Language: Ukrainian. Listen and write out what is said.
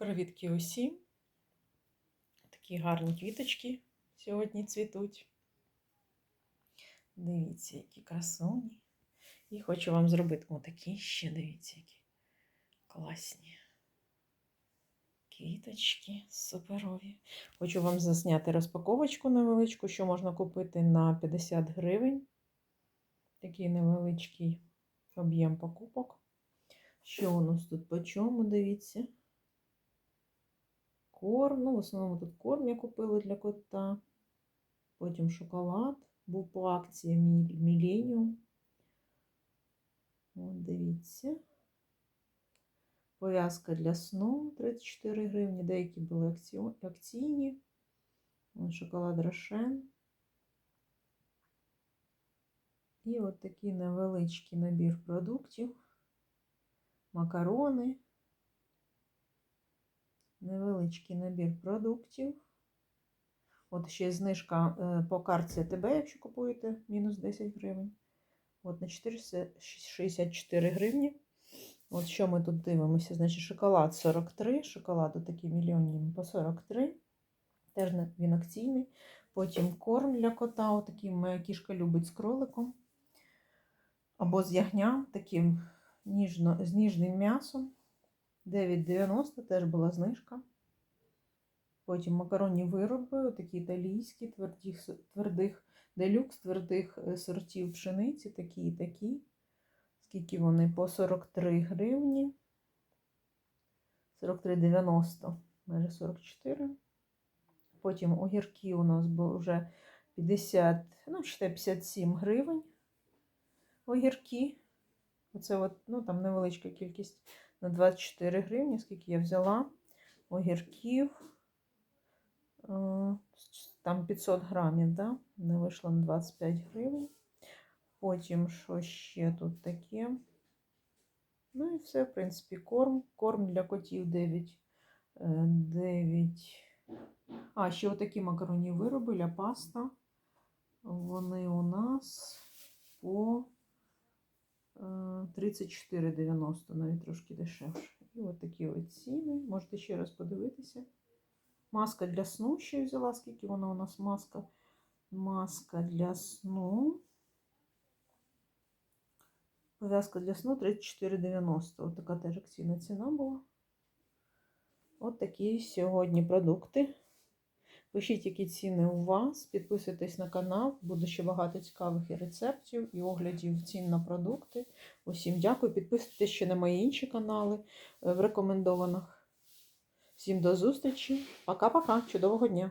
Привітки усім. Такі гарні квіточки сьогодні цвітуть. Дивіться, які красуні. І хочу вам зробити отакі ще, дивіться, які класні квіточки суперові. Хочу вам засняти розпаковочку невеличку, що можна купити на 50 гривень. Такий невеличкий об'єм покупок. Що у нас тут по чому, дивіться? Корм. Ну, в основному тут корм я купила для кота. Потім шоколад. Був по акції Міленіум. От, дивіться. Пов'язка для сну 34 гривні. Деякі були акційні. Шоколад Рошен. І от такий невеличкий набір продуктів. Макарони невеличкий набір продуктів. От ще знижка е, по карті ТБ, якщо купуєте, мінус 10 гривень. От на 464 гривні. От що ми тут дивимося? Значить, шоколад 43, шоколад такий мільйонні по 43. Теж він акційний. Потім корм для кота, отакий моя кішка любить з кроликом. Або з ягням, таким ніжно, з ніжним м'ясом. 9,90 теж була знижка. Потім макаронні вироби, такі італійські, твердих, твердих делюкс, твердих е, сортів пшениці, такі і такі. Скільки вони? По 43 гривні. 43,90, майже 44. Потім огірки у нас були вже 50, ну, ще 57 гривень. Огірки. Оце от, ну, там невеличка кількість на 24 гривні, скільки я взяла огірків. Е, там 500 грамів, да? не вийшло на 25 гривень. Потім, що ще тут таке? Ну і все, в принципі, корм. Корм для котів 9. 9. Е, а, ще отакі макаронні вироби, ля паста. Вони у нас по 34,90, навіть трошки дешевше. І от такі от ціни. Можете ще раз подивитися. Маска для сну ще взяла, скільки вона у нас маска. Маска для сну. Пов'язка для сну 34,90. От така теж акційна ціна була. От такі сьогодні продукти. Пишіть, які ціни у вас, підписуйтесь на канал, буде ще багато цікавих і рецептів, і оглядів цін на продукти. Усім дякую. Підписуйтесь ще на мої інші канали е, в рекомендованих. Всім до зустрічі. Пока-пока. Чудового дня!